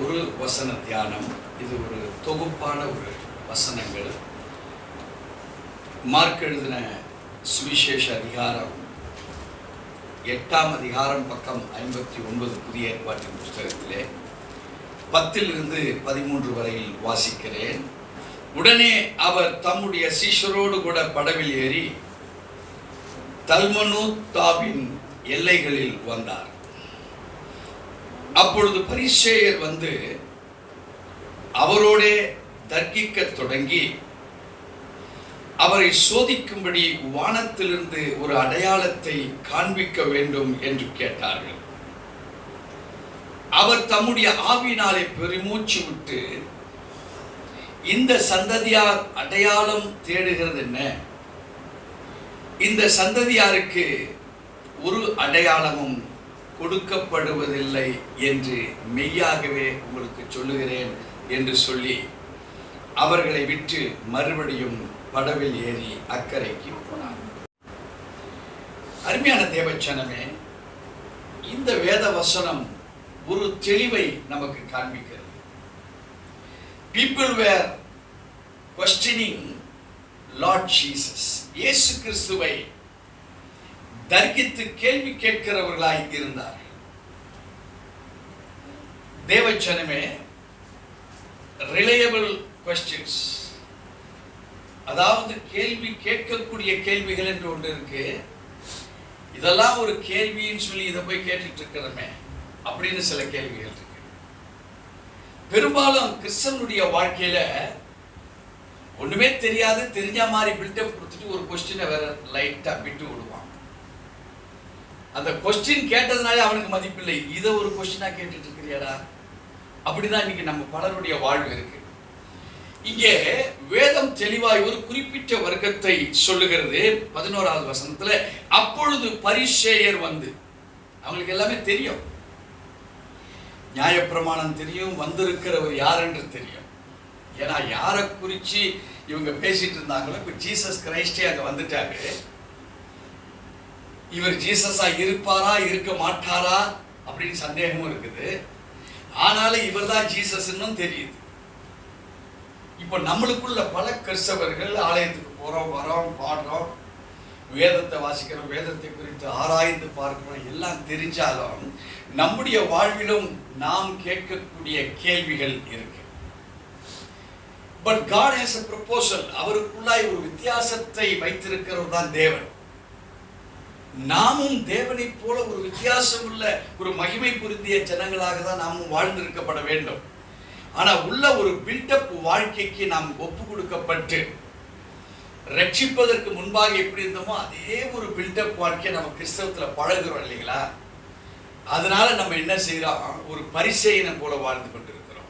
ஒரு வசன தியானம் இது ஒரு தொகுப்பான ஒரு வசனங்கள். மார்க் எழுதின சுவிசேஷ அதிகாரம் எட்டாம் அதிகாரம் பக்கம் ஐம்பத்தி ஒன்பது புதிய ஏற்பாட்டின் புஸ்தகத்திலே பத்திலிருந்து பதிமூன்று வரையில் வாசிக்கிறேன். உடனே அவர் தம்முடைய சீஷரோடு கூட படவில் ஏறி தல்மனு தாபின் எல்லைகளில் வந்தார். அப்பொழுது பரிசேயர் வந்து அவரோடே தர்க்கிக்க தொடங்கி அவரை சோதிக்கும்படி வானத்திலிருந்து ஒரு அடையாளத்தை காண்பிக்க வேண்டும் என்று கேட்டார்கள். அவர் தம்முடைய ஆவினாலே பெருமூச்சு விட்டு இந்த சந்ததியார் அடையாளம் தேடுகிறது என்ன? இந்த சந்ததியாருக்கு ஒரு அடையாளமும் கொடுக்கப்படுவதில்லை என்று மெய்யாகவே உங்களுக்கு சொல்லுகிறேன் என்று சொல்லி அவர்களை விட்டு மறுபடியும் படவில் ஏறி அக்கறைக்கு போனார். அருமையான தேவச்சனமே இந்த வேத வசனம் ஒரு தெளிவை நமக்கு காண்பிக்கிறது. People were questioning Lord Jesus இயேசு கிறிஸ்துவை தர்க்கித்து கேள்வி கேட்கிறவர்களாய் இருந்தார். தேவச்சனமே ரிலையபிள் கொஸ்டின்ஸ் அதாவது கேள்வி கேட்கக்கூடிய கேள்விகள் என்று ஒன்று இருக்கு. இதெல்லாம் ஒரு கேள்வின்னு சொல்லி இதை போய் கேட்டுட்டு இருக்கிறோமே அப்படின்னு சில கேள்விகள் இருக்கு. பெரும்பாலும் கிறிஸ்தனுடைய வாழ்க்கையில ஒண்ணுமே தெரியாது தெரிஞ்ச மாதிரி பில்டப் கொடுத்துட்டு ஒரு கொஸ்டினை வேற லைட்டா விட்டு விடுவான். அந்த கொஸ்டின் கேட்டதுனாலே அவனுக்கு மதிப்பில்லை. இதை ஒரு கொஸ்டினா கேட்டுட்டு இருக்கிறியாடா? அப்படிதான் இன்னைக்கு நம்ம பலருடைய வாழ்வு இருக்கு. இங்கே வேதம் தெளிவாய் ஒரு குறிப்பிட்ட வர்க்கத்தை சொல்லுகிறது. பதினோராவது வசனத்துல அப்பொழுது பரிசேயர் வந்து. அவங்களுக்கு எல்லாமே தெரியும். நியாயப்பிரமாணம் தெரியும் வந்திருக்கிறவர் யார் என்று தெரியும். ஏன்னா யாரை குறிச்சு இவங்க பேசிட்டு இருந்தாங்களோ இப்போ ஜீசஸ் கிரைஸ்டே அங்க வந்துட்டாரு. இவர் ஜீசஸா இருப்பாரா இருக்க மாட்டாரா அப்படின்னு சந்தேகமும் இருக்குது. ஆனாலும் இவர் தான் ஜீசஸ்ன்னும் தெரியுது. இப்போ நம்மளுக்குள்ள பல கிறிஸ்தவர்கள் ஆலயத்துக்கு போறோம் வரோம் பாடுறோம். வேதத்தை வாசிக்கிறோம் வேதத்தை குறித்து ஆராய்ந்து பார்க்கிறோம் எல்லாம் தெரிஞ்சாலும் நம்முடைய வாழ்விலும் நாம் கேட்கக்கூடிய கேள்விகள் இருக்கு. But God has a proposal அவருக்குள்ளாய் ஒரு வித்தியாசத்தை வைத்திருக்கிறவர் தான் தேவன். நாமும் தேவனை போல ஒரு வித்தியாசம் உள்ள ஒரு மகிமை பொருந்திய ஜனங்களாக தான் நாமும் வாழ்ந்திருக்கப்பட வேண்டும். ஆனா உள்ள ஒரு பில்டப் வாழ்க்கைக்கு நாம் ஒப்பு கொடுக்கப்பட்டு ரட்சிப்பதற்கு முன்பாக எப்படி இருந்தோமோ அதே ஒரு பில்டப் வாழ்க்கையை நம்ம கிறிஸ்தவத்தில் பழகுறோம் இல்லைங்களா? அதனால நம்ம என்ன செய்யறோம் ஒரு பரிசெயனை போல வாழ்ந்து கொண்டிருக்கிறோம்.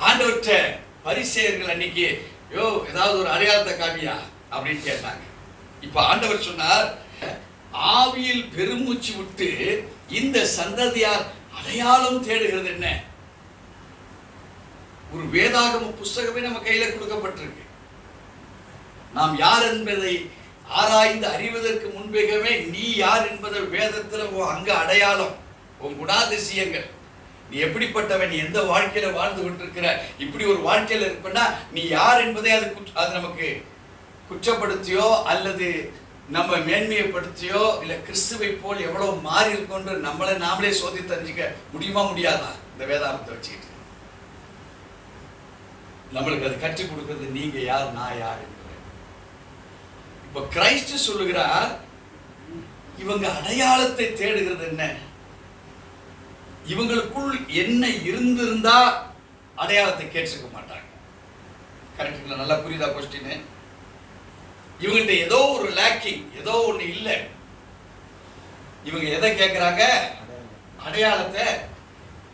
ஆண்டவர்கிட்ட பரிசெயர்கள் அன்னைக்கு யோ ஏதாவது ஒரு அடையாளத்தை காமியா? அப்படின்னு கேட்டாங்க. இப்ப ஆண்டவர் சொன்னார் ஆவியில் பெருமூச்சு விட்டு இந்த சந்ததியார் அடையாளம் தேடுகிறது என்ன? ஒரு வேதாகம புஸ்தகமே நம்ம கையில கொடுக்கப்பட்டிருக்கு. நாம் யார் என்பதை ஆராய்ந்து அறிவதற்கு முன்பேகவே நீ யார் என்பதை வேதத்தில் அங்க அடையாளம் உன் குணாதிசயங்கள். நீ எப்படிப்பட்டவன் நீ எந்த வாழ்க்கையில வாழ்ந்து கொண்டிருக்கிற இப்படி ஒரு வாழ்க்கையில இருப்பனா நீ யார் என்பதை அது அது நமக்கு குற்றப்படுத்தியோ அல்லது நம்ம மேன்மையப்படுத்தியோ இல்ல கிறிஸ்துவை போல் எவ்வளவு மாறி இருக்கோன்ற நம்மளை நாமளே சோதி தெரிஞ்சுக்க முடியுமா முடியாதா? இந்த வேதாரத்தை வச்சுக்கிட்டு. நம்மளுக்கு அது கற்றுக் கொடுக்கறது நீங்க யார் நான் யார் என்பது. இப்ப கிரைஸ்ட் சொல்லுகிறார் இவங்க அடையாளத்தை தேடுகிறது என்ன? இவங்களுக்குள் என்ன இருந்திருந்தா அடையாளத்தை கேட்டிருக்க மாட்டாங்க. கரெக்டுங்களா நல்லா புரியுதா கொஸ்டின் இவங்கள்ட்ட ஏதோ ஒரு லேக்கிங் ஏதோ ஒண்ணு இல்லை. இவங்க எதை கேட்கிறாங்க? அடையாளத்தை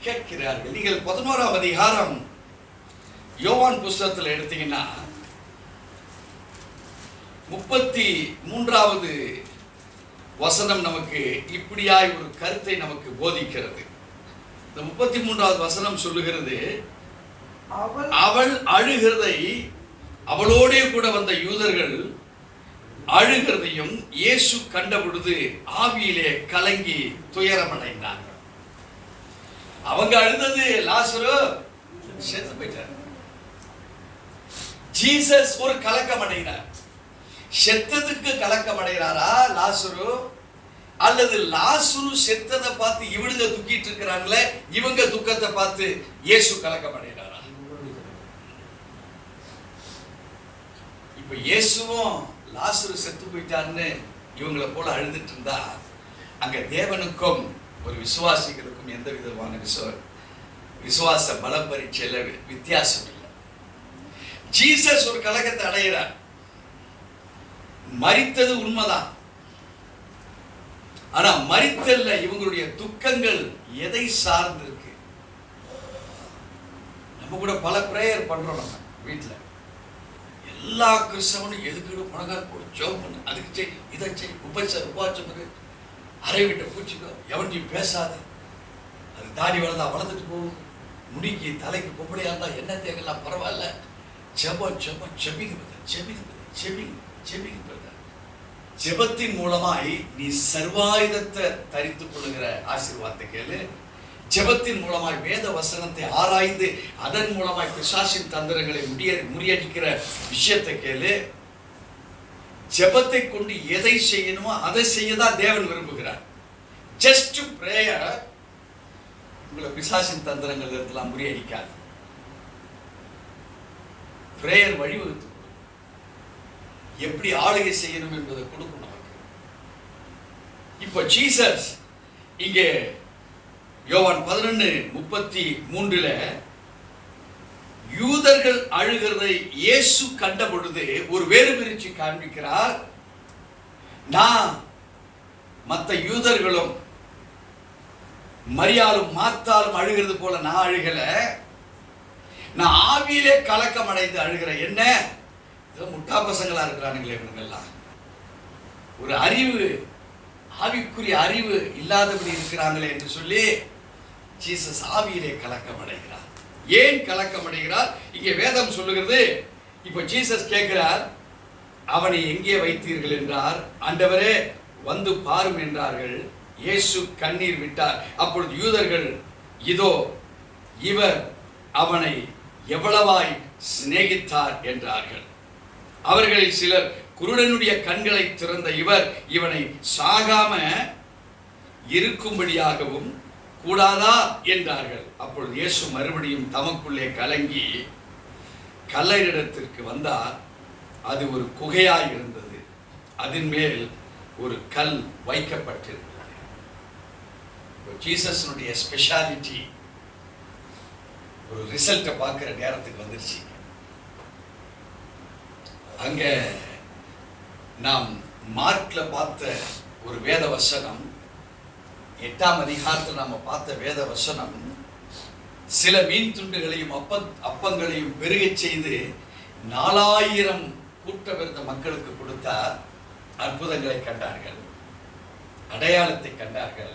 கேட்கிறார்கள். நீங்கள் பதினோராம் அதிகாரம் யோவான் புஸ்தகத்தில் எடுத்தீங்கன்னா முப்பத்தி மூன்றாவது வசனம் நமக்கு இப்படியாய் ஒரு கருத்தை நமக்கு போதிக்கிறது. இந்த முப்பத்தி மூன்றாவது வசனம் சொல்லுகிறது அவள் அழுகிறதை அவளோடே கூட வந்த யூதர்கள் அழுகிறதையும் இயேசு கண்ட பொழுது ஆவியிலே கலங்கி துயரமடைந்தார்கள். அவங்க அழுதது லாசரு செத்து போயிட்டார். ஜீசஸ் ஒரு கலக்கம் அடைகிறார் செத்ததுக்கு கலக்கம் அடைகிறாரா லாசுரு? அல்லது லாசுரு செத்ததை பார்த்து இவனுங்க துக்கிட்டு இருக்கிறாங்களே இவங்க துக்கத்தை பார்த்து இயேசு கலக்கம் அடைகிறாரா இப்ப இயேசுவும் லாசுரு செத்து போயிட்டாருன்னு இவங்களை போல அழுதுட்டு இருந்தா அங்க தேவனுக்கும் ஒரு விசுவாசிகளுக்கும் எந்த விதமான விசுவ விசுவாச பல பரீட்சையில வித்தியாசம் இல்லை. ஜீசஸ் ஒரு கலக்கத்தை அடையிறார். மறித்தது உண்மைதான். ஆனா மரித்தல்ல இவங்களுடைய துக்கங்கள் எதை சார்ந்து இருக்கு நம்ம கூட பல பிரேயர் பண்றோம் நம்ம வீட்டுல எல்லா கிறிஸ்தவனும் எதுக்கு பணக்கார போடு ஜோம் பண்ணு? அதுக்கு செய் இதை செய் உபச்ச உபாச்சம் அரை அறை பூச்சிக்கோ எவன்டையும் பேசாது. அது தாடி வளர்ந்தா வளர்ந்துட்டு போகும். முடிக்கு தலைக்கு பொம்பளையாக இருந்தால் என்ன தேவையெல்லாம் பரவாயில்ல. ஜெபம் ஜெபம் செபிங்க ஜெபிங்க செபிங்க செபிங்க brother. ஜெபத்தின் மூலமாய் நீ சர்வாயுதத்தை தரித்துக் கொள்ளுகிற ஆசீர்வாதத்தை கேளு. ஜெபத்தின் மூலமாய் வேத வசனத்தை ஆராய்ந்து அதன் மூலமாய் பிசாசின் தந்திரங்களை முடிய முறியடிக்கிற விஷயத்தை கேளு. ஜெபத்தை கொண்டு எதை செய்யணுமோ அதை செய்ய தான் தேவன் விரும்புகிறார். ஜஸ்ட் பிரேயர் உங்களை பிசாசின் தந்திரங்கள் இருக்கலாம் முறியடிக்காது. பிரேயர் வழிவகுத்து எப்படி ஆளுகை செய்யணும் என்பதை கொடுக்கும் நமக்கு. இப்போ ஜீசஸ் இங்கே யோவான் பதினொன்னு முப்பத்தி மூன்றுல யூதர்கள் அழுகிறதை இயேசு கண்ட பொழுது ஒரு வேறு பிரிச்சு காண்பிக்கிறார். நான் மற்ற யூதர்களும் மரியாலும் மாத்தாலும் அழுகிறது போல நான் அழுகல. நான் ஆவியிலே கலக்கம் அடைந்து அழுகிறேன் என்ன? முட்டா பசங்களா இருக்கிறானுங்களே இவங்கெல்லாம் ஒரு அறிவு ஆவிக்குரிய அறிவு இல்லாதபடி இருக்கிறாங்களே என்று சொல்லி ஜீசஸ் ஆவியிலே கலக்கம் அடைகிறார் ஏன் கலக்கம் அடைகிறார் இங்கே வேதம் சொல்லுகிறது இப்போ ஜீசஸ் கேட்கிறார் அவனை எங்கே வைத்தீர்கள்? என்றார். ஆண்டவரே வந்து பாரும் என்றார்கள். இயேசு கண்ணீர் விட்டார். அப்பொழுது யூதர்கள் இதோ இவர் அவனை எவ்வளவாய் சிநேகித்தார்? என்றார்கள். அவர்களில் சிலர் குருடனுடைய கண்களை திறந்த இவர் இவனை சாகாம இருக்கும்படியாகவும் கூடாதா? என்றார்கள். அப்பொழுது இயேசு மறுபடியும் தமக்குள்ளே கலங்கி கல்லறிடத்திற்கு வந்தார். அது ஒரு குகையாய் இருந்தது. அதன் மேல் ஒரு கல் வைக்கப்பட்டிருந்தது. ஜீசஸ்னுடைய ஸ்பெஷாலிட்டி ஒரு ரிசல்ட்டை பார்க்குற நேரத்துக்கு வந்துருச்சு. அங்க நாம் மார்க்கில் பார்த்த ஒரு வேத வசனம் எட்டாம் அதிகாரத்தில் நாம் பார்த்த வேத வசனம் சில மீன் துண்டுகளையும் அப்ப அப்பங்களையும் பெருகச் செய்து நாலாயிரம் கூட்டமிருந்த மக்களுக்கு கொடுத்தார். அற்புதங்களை கண்டார்கள். அடையாளத்தை கண்டார்கள்.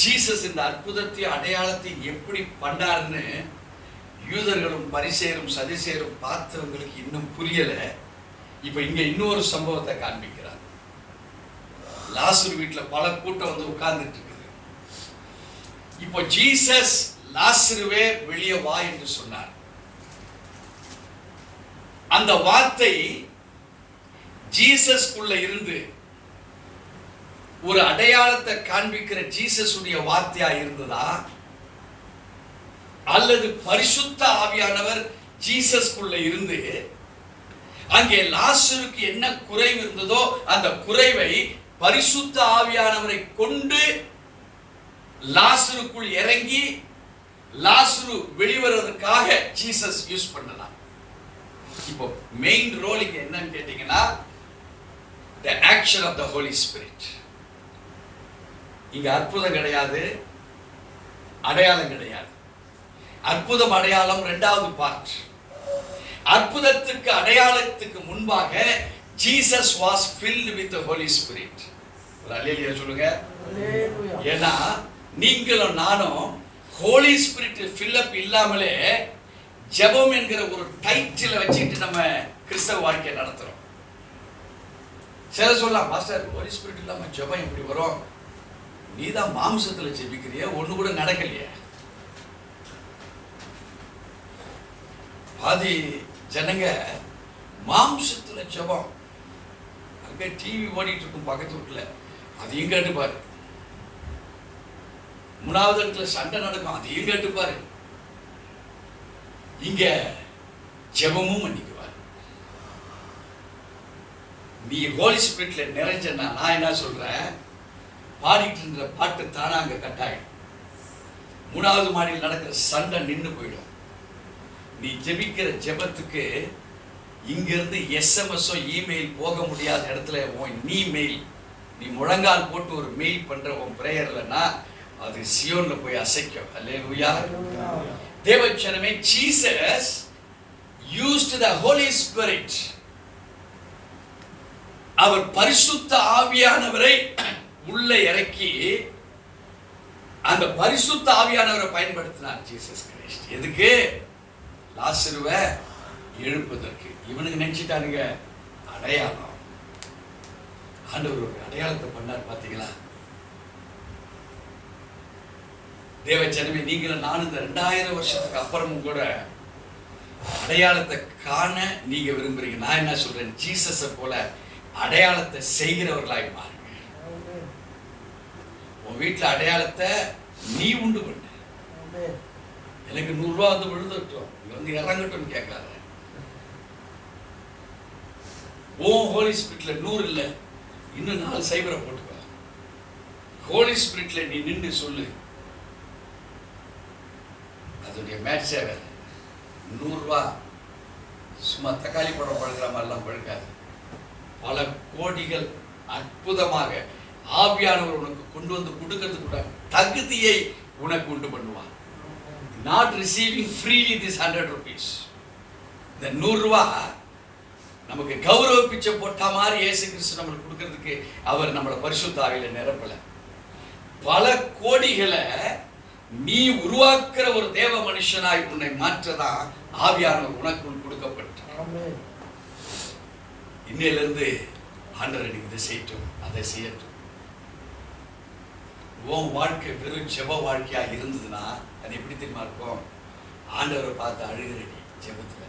ஜீசஸ் இந்த அற்புதத்தை அடையாளத்தை எப்படி பண்ணார்னு யூதர்களும் பரிசேரும் சதிசேரும் பார்த்தவங்களுக்கு இன்னும் புரியல. இப்ப இங்க இன்னொரு சம்பவத்தை காண்பிக்கிறேன். லாசர் வீட்டுல பல கூட்டம் வந்து உட்கார்ந்துட்டு இருக்குது. இப்போ ஜீசஸ் லாசருவே வெளியே வா என்று சொன்னார். அந்த வார்த்தை ஜீசஸ்குள்ள இருந்து ஒரு அடையாளத்தை காண்பிக்கிற ஜீசஸுடைய வார்த்தையா இருந்ததா? அல்லது பரிசுத்த ஆவியானவர் ஜீசஸ்குள்ள இருந்து அங்கே லாசருக்கு என்ன குறைவு இருந்ததோ அந்த குறைவை பரிசுத்த ஆவியானவரை கொண்டு லாசருக்குள் இறங்கி லாசரு வெளிவரதுக்காக ஜீசஸ் யூஸ் பண்ணலாம். இப்போ மெயின் ரோல் இங்க என்னன்னு கேட்டீங்கன்னா the action of the Holy Spirit இங்க அற்புதம் கிடையாது அடையாளம் கிடையாது. அற்புதம் அடையாளம் இரண்டாவது பார்ட் அற்புதத்துக்கு அடையாளத்துக்கு முன்பாக Jesus was filled with the holy spirit. ஒரு அல்லேலியா சொல்லுங்க. ஏன்னா நீங்களும் நானும் ஹோலி ஸ்பிரிட் ஃபில்லப் இல்லாமலே ஜெபம் என்கிற ஒரு டைட்டில வச்சுக்கிட்டு நம்ம கிறிஸ்தவ வாழ்க்கையை நடத்துறோம். சில சொல்லலாம் மாஸ்டர் ஹோலி ஸ்பிரிட் இல்லாம ஜெபம் எப்படி வரும்? நீ தான் மாம்சத்துல ஜெபிக்கிறிய ஒண்ணு கூட நடக்கலையே. பாதி ஜனங்க மாம்சத்துல ஜெபம். அங்க டிவி ஓடிட்டு இருக்கும் பக்கத்து வீட்டில். அதையும் கேட்டுப்பார்? மூணாவது இடத்துல சண்டை நடக்கும் அதையும் கேட்டுப்பார்? இங்க ஜெபமும் பண்ணிக்குவார். நீ ஹோலி ஸ்பிரிட்ல நிறைஞ்சனா நான் என்ன சொல்றேன்? பாடிட்டு இருந்த பாட்டு தானா அங்க கட்டாயிடும் மூணாவது மாடியில் நடக்கிற சண்டை நின்று போயிடும். நீ ஜெபிக்கிற ஜெபத்துக்கு இங்கிருந்து எஸ்எம்எஸ்ஸோ இமெயில் போக முடியாத இடத்துல உன் நீ மெயில் நீ முழங்கால் போட்டு ஒரு மெயில் பண்ற உன் பிரேயர்லன்னா அது சியோன்ல போய் அசைக்கும். அல்லேலூயா தேவச்சனமே Jesus used the Holy Spirit அவர் பரிசுத்த ஆவியானவரை உள்ள இறக்கி அந்த பரிசுத்த ஆவியானவரை பயன்படுத்தினார். ஜீசஸ் கிரைஸ்ட் எதுக்கு? லாசிருவை எழுப்பதற்கு. இவனுக்கு நினைச்சிட்டானுங்க அடையாளம். ஆண்டவர் ஒரு அடையாளத்தை பண்ணார் பாத்தீங்களா தேவ ஜனமே நீங்களும் நானும் இந்த ரெண்டாயிரம் வருஷத்துக்கு அப்புறமும் கூட அடையாளத்தை காண நீங்க விரும்புறீங்க. நான் என்ன சொல்றேன்? ஜீசஸை போல அடையாளத்தை செய்கிறவர்களாய் மாறுங்க. உன் வீட்டுல அடையாளத்தை நீ உண்டு பண்ணு. எனக்கு நூறு ரூபா வந்து விழுந்துட்டோம் இங்க வந்து இறங்கட்டும் கேட்காத. ஓ ஹோலி ஸ்பிரிட்ல நூறு இல்லை. இன்னும் நாலு சைபரை போட்டுக்கோ. ஹோலி ஸ்பிரிட்ல நீ நின்று சொல்லு. அதனுடைய மேட்சே வேற. நூறுரூவா சும்மா தக்காளி படம் பழுக்கிற மாதிரிலாம் பழுக்காது. பல கோடிகள் அற்புதமாக ஆவியானவர் உனக்கு கொண்டு வந்து கொடுக்கறதுக்கு கூட தகுதியை உனக்கு உண்டு பண்ணுவார் not receiving freely this hundred rupees இந்த நூறுரூவா நமக்கு கௌரவ பிச்சை போட்ட மாதிரி இயேசு கிறிஸ்து நம்மளுக்கு கொடுக்கறதுக்கு அவர் நம்மளை பரிசுத்த ஆவியில நிரப்பல. பல கோடிகளை நீ உருவாக்குற ஒரு தேவ மனுஷனாய் உன்னை மாற்றதான் ஆவியானவர் உனக்குள் கொடுக்கப்பட்டார் இன்னையிலிருந்து ஆண்டவர் எனக்கு இதை செய்யட்டும் அதை செய்யட்டும். உன் வாழ்க்கை வெறும் ஜெப வாழ்க்கையா இருந்ததுன்னா அது எப்படி தெரியுமா இருக்கும்? ஆண்டவரை பார்த்து அழுகிற நீ ஜெபத்துல.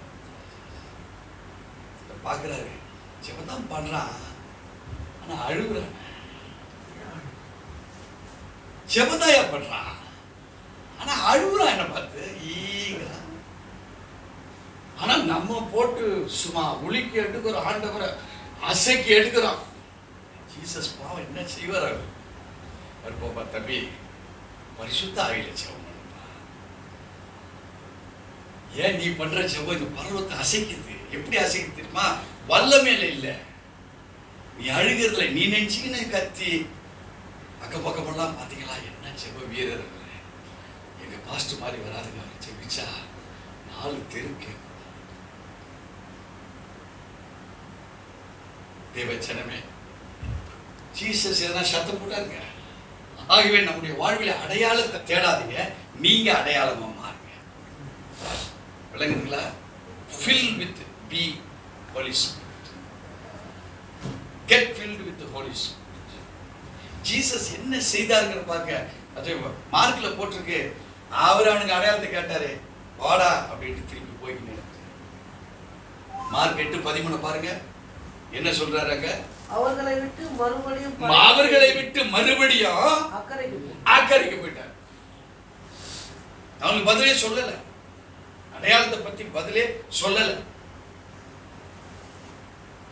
இதை பார்க்கறாரு. தான் பண்றான் ஆனா அழுகுறான். ஜெபதாயா பண்றான் ஆனா அழுகுறான் என்ன பார்த்து. ஈங்கிறான் ஆனா நம்ம போட்டு சும்மா உலுக்கி எடுக்கிற ஆண்டவரை அசைக்கு எடுக்கிறோம் ஜீசஸ் பாவம் என்ன செய்வார் அவர்? போப்பா தம்பி பரிசுத்த ஆவியில செவம் ஏன் நீ பண்ற ஜெபம்? இந்த பருவத்தை அசைக்குது எப்படி அசைக்க தெரியுமா? வல்லமேல இல்ல. நீ அழுகிறதுல நீ நினைச்சுக்கின்னு கத்தி. அக்க பக்கமெல்லாம் பாத்தீங்களா என்ன செவ வீரர் எங்க பாஸ்ட் மாதிரி வராதுங்க அவர் ஜெபிச்சா. நாலு தெருக்கு தேவச்சனமே ஜீசஸ் எதனா சத்தம் போட்டாருங்க? ஆகவே நம்முடைய வாழ்வில் அடையாளத்தை தேடாதீங்க. நீங்க அடையாளமா மாறுங்க. விளங்குதுங்களா? Fill with be Holy Spirit get filled with Holy Spirit Jesus என்ன செய்தாருங்கிற பாருங்க. அது மார்க்ல போட்டிருக்கு. அவர் அவனுக்கு அடையாளத்தை கேட்டாரு. வாடா அப்படின்ட்டு திருப்பி போய்க்கினே மார்க் எட்டு பதிமூணு பாருங்க. என்ன சொல்றாரு அவர்களை விட்டு மறுபடியும் அவர்களை விட்டு மறுபடியும் அக்கறைக்கு போயிட்டார். அவனுக்கு பதிலே சொல்லல. அடையாளத்தை பத்தி பதிலே சொல்லல.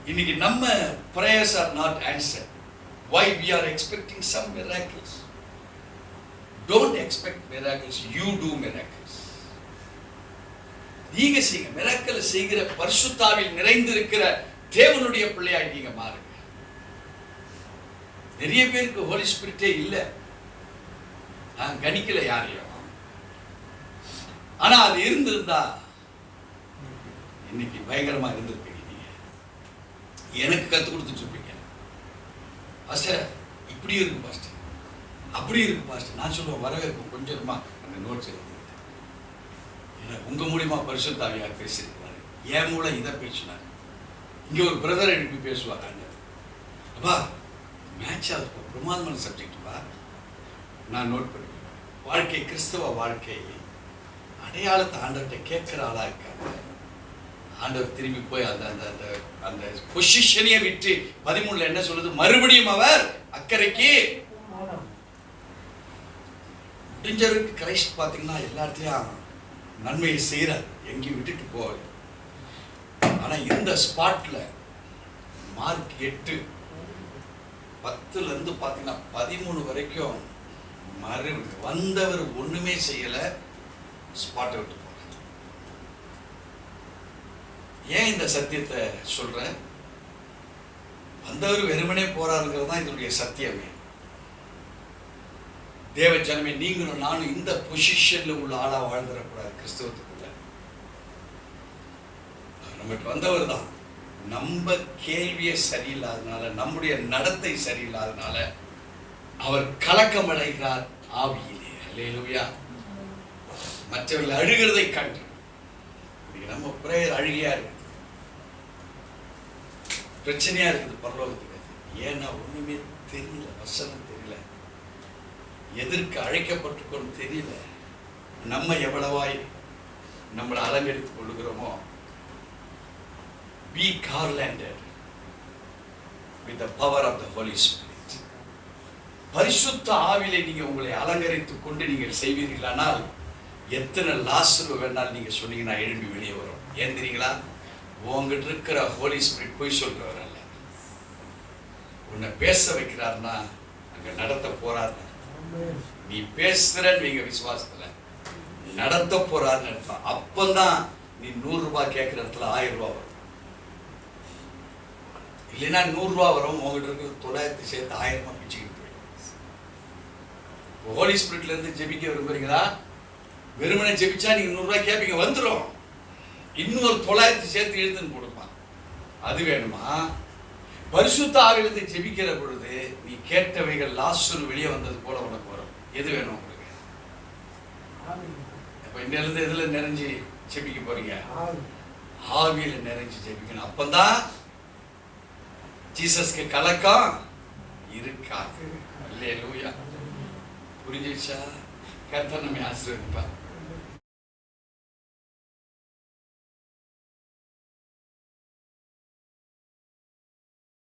இன்னைக்கு நம்ம prayers are not answer why we are expecting some miracles don't expect miracles you do miracles நீங்க செய்யுங்க. மிராக்கல் செய்கிற பரிசுத்தாவில் நிறைந்திருக்கிற தேவனுடைய பிள்ளையாய் நீங்க மாறுங்க. நிறைய பேருக்கு ஹோலி ஸ்பிரிட்டே இல்லை. நான் கணிக்கல யாரையும் ஆனா அது இருந்திருந்தா இன்னைக்கு பயங்கரமா இருந்திருக்கு எனக்கு கற்றுக் கொடுத்துட்டு இருப்பீங்க பாஸ்டர் இப்படி இருக்கு பாஸ்டர் அப்படி இருக்கு பாஸ்டர் நான் சொல்லுவேன் வரவேற்பு கொஞ்சமா அந்த நோட்ஸ் எடுத்து ஏன்னா உங்க மூலியமா பரிசுத்தாவியார் பேசியிருக்கிறாரு. என் மூலம் இதை பேசினார். இங்க ஒரு பிரதர் எழுப்பி பேசுவாங்க அப்பா மேட்ச் ஆகுது பிரமாதமான சப்ஜெக்ட் பா? நான் நோட் பண்ணிக்கிறேன். வாழ்க்கை கிறிஸ்தவ வாழ்க்கை அடையாளத்தை ஆண்டவர்கிட்ட கேட்குற ஆளாக இருக்காங்க. ஆண்டவர் திரும்பி போய் அந்த அந்த அந்த அந்த பொசிஷனையே விட்டு பதிமூணுல என்ன சொல்லுது? மறுபடியும் அவர் அக்கறைக்கு முடிஞ்சவருக்கு கிரைஸ்ட் பார்த்தீங்கன்னா எல்லா இடத்துலையும் நன்மையை செய்கிறார் எங்கேயும் விட்டுட்டு போவார் ஆனால் இந்த ஸ்பாட்டில் மார்க் எட்டு. பத்துலேருந்து பார்த்தீங்கன்னா பதிமூணு வரைக்கும் மறு வந்தவர் ஒன்றுமே செய்யலை. ஸ்பாட்டை விட்டு ஏன் இந்த சத்தியத்தை சொல்றேன்? வந்தவர் வெறுமனே போறாருங்கிறது தான் இதனுடைய சத்தியமே. தேவ ஜனமே நீங்களும் நானும் இந்த பொசிஷன்ல உள்ள ஆளா வாழ்ந்துடக்கூடாது கிறிஸ்தவத்துக்குள்ள. அவர் நம்மகிட்ட வந்தவர் தான். நம்ம கேள்வியே சரியில்லாதனால நம்முடைய நடத்தை சரியில்லாதனால அவர் கலக்கம் அடைகிறார் ஆவியிலே. அல்லேலூயா மற்றவர்கள் அழுகிறதை கண்டு. நம்ம பிரேயர் அழுகையா இருக்கு. பிரச்சனையா இருக்குது பரலோகத்துக்கு. ஏன்னா ஒண்ணுமே தெரியல வசனம் தெரியல. எதற்கு அழைக்கப்பட்டிருக்கோம் தெரியல. நம்ம எவ்வளவாய் நம்மளை அலங்கரித்துக் கொள்கிறோமோ be garlanded with power of the the Holy பரிசுத்த ஆவிலை நீங்க உங்களை அலங்கரித்துக் கொண்டு நீங்கள் செய்வீர்களானால் எத்தனை லாஸ்ரு வேணாலும் நீங்க சொன்னீங்கன்னா எழும்பி வெளியே வரும். ஏன் தெரியுங்களா? உங்ககிட்ட இருக்கிற ஹோலி ஸ்பிரிட் போய் சொல்றவர் அல்ல. உன்னை பேச வைக்கிறார்னா அங்க நடத்த போறாருன்னா நீ பேசுறன்னு நீங்க விசுவாசத்துல நடத்த போறாருன்னு அர்த்தம். அப்பந்தான் நீ நூறு ரூபாய் கேட்கிற இடத்துல ஆயிரம் ரூபாய் வரும். இல்லைன்னா நூறு ரூபாய் வரும் உங்ககிட்ட இருக்கிற தொள்ளாயிரத்தி சேர்த்து ஆயிரமா பிச்சுக்கிட்டு போயிடும். ஹோலி ஸ்பிரிட்ல இருந்து ஜெபிக்க விரும்புறீங்களா? வெறுமனை ஜெபிச்சா நீங்க நூறுரூவா கேட்பீங்க வந்துடும் இன்னொரு தொள்ளாயிரத்தி சேர்த்து எழுதுன்னு கொடுப்பான் அது வேணுமா? பரிசுத்த ஆவிலிருந்து ஜெபிக்கிற பொழுது நீ கேட்டவைகள் லாஸ்ட் வெளியே வந்தது போல உனக்கு வரும். எது வேணும் உங்களுக்கு? இப்ப இன்னிலிருந்து எதுல நிறைஞ்சு ஜெபிக்க போறீங்க? ஆவியில நிறைஞ்சு ஜெபிக்கணும். அப்பந்தான் ஜீசஸ்க்கு கலக்கம் இருக்காது. அல்லேலூயா. புரிஞ்சிடுச்சா கர்த்தர் நம்மை ஆசீர்வதிப்பார்.